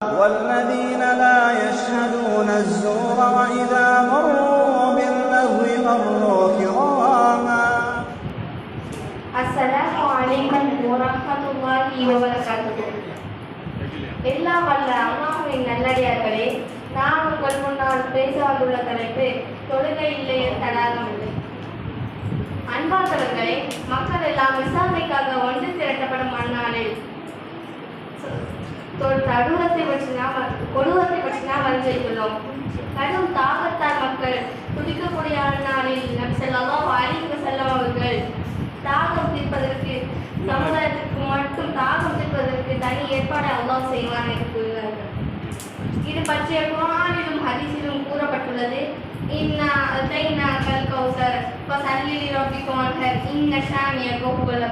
والذين لا يشهدون الزور وإذا مروا باللغو مروا كراما அஸ்ஸலாமு அலைக்கும் வரஹ்மத்துல்லாஹி வபரகாத்துஹு எல்லாம் வல்ல அல்லாஹ்வின் நல்லடியார்களே நான் உங்கள் முன்னால் பேச வந்துள்ள தலைப்பு தொழுகை இல்லையே தடாகம் இல்லை அன்பார்ந்தவர்களே மக்கள் எல்லாம் விசாரணைக்காக பற்றி நாம் கொடூரத்தை பற்றி நாம் அறிஞ்சிருக்கிறோம் கடும் தாகத்தார் மக்கள் துடிக்கக்கூடிய நாளில் நம் செல்லலாம் அழிவு செல்லம் அவர்கள். தாகம் தீர்ப்பதற்கு சமுதாயத்திற்கு மட்டும் தாகம் தீர்ப்பதற்கு தனி ஏற்பாடு அல்லாஹ் செய்வான் என்று கூறுகிறார்கள். இது பற்றிய குரானிலும் ஹரிசிலும் கூறப்பட்டுள்ளது. இன்னா அதைனா கல் கௌசர் ஃபசல்லி ரப்பிக வன்ஹர் இன்ன ஷானியக ஹுவல்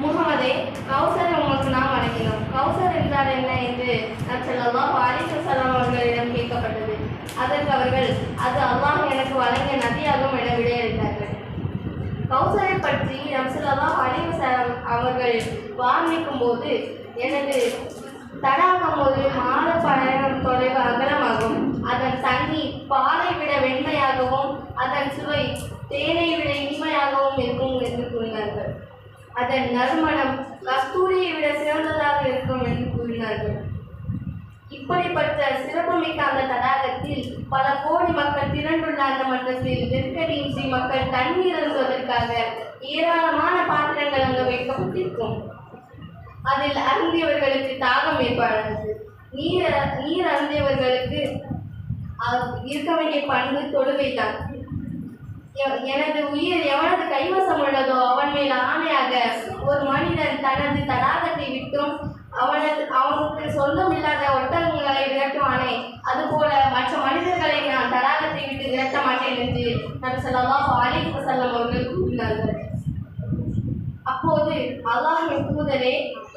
முகமதே கௌசரை உங்களுக்கு நாம் வணங்கினோம். கௌசர் என்றால் என்ன என்று நபிசல்லாஹு அலைஹி வஸல்லம் அவர்களிடம் கேட்கப்பட்டது. அதற்கு அவர்கள் அது அல்லாஹ் எனக்கு வழங்கிய நதியாகும் என விடையளித்தார்கள். கௌசரை பற்றி நம்சல்லாஹ் அலைஹி வஸல்லம் அவர்கள் வார்ணிக்கும் போது எனது தடாகம் ஒரு மாத பயணம் தொலைவு அகலமாகும். அதன் தண்ணி பாலை விட வெண்மையாகவும் அதன் சுவை தேனை விட இனிமையாகவும் இருக்கும் என்று கூறினார்கள். அதன் நறுமணம் கஸ்தூரியை விட சிறந்ததாக இருக்கும் என்று கூறினார்கள். இப்படிப்பட்ட சிறப்புமிக்க அந்த தடாகத்தில் பல கோடி மக்கள் திரண்டுள்ள அந்த மன்றத்தில் நெருக்கடியின்றி மக்கள் தண்ணீர் அருந்துவதற்காக ஏராளமான பாத்திரங்கள் அங்கு வைக்கப்பட்டிருக்கும். அதில் அருந்தியவர்களுக்கு தாகம் ஏற்பாடானது. நீர் நீர் அருந்தியவர்களுக்கு அ- இருக்க வேண்டிய பண்பு தொழுகைதான். எ- எனது உயிர் எவனது கைவசம் உள்ளதோ அவன் மேல் ஆணையாக ஒரு மனிதன் தனது தடாகத்தை விட்டும் அவனது அவனுக்கு சொந்தமில்லாத ஒட்டகங்களை விரட்டுவானே. அதுபோல மற்ற மனிதர்களை நான் தடாகத்தை விட்டு விரட்ட மாட்டேன் என்று நபி ஸல்லல்லாஹு அலைஹி வஸல்லம் அவர்கள் கூறினார்கள். அப்போது அல்லாஹின் தூதரே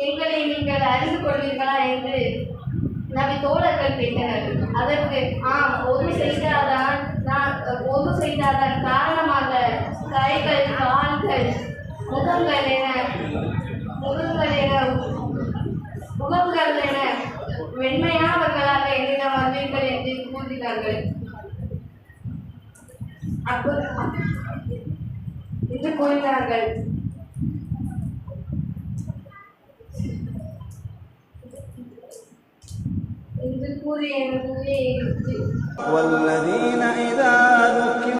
எங்களை நீங்கள் அறிந்து கொள்வீர்களா என்று நபி தோழர்கள் கேட்டனர். அதற்கு ஆம் ஒது செய்தாதான் நான் ஒது செய்தாதான் காரணமாக கைகள் கால்கள் முகங்கள் என முகங்கள் என முகங்கள் என வெண்மையானவர்களாக என்னிடம் வந்தீர்கள் என்று கூறினார்கள் அப்போ என்று கூறினார்கள் என்று கூறி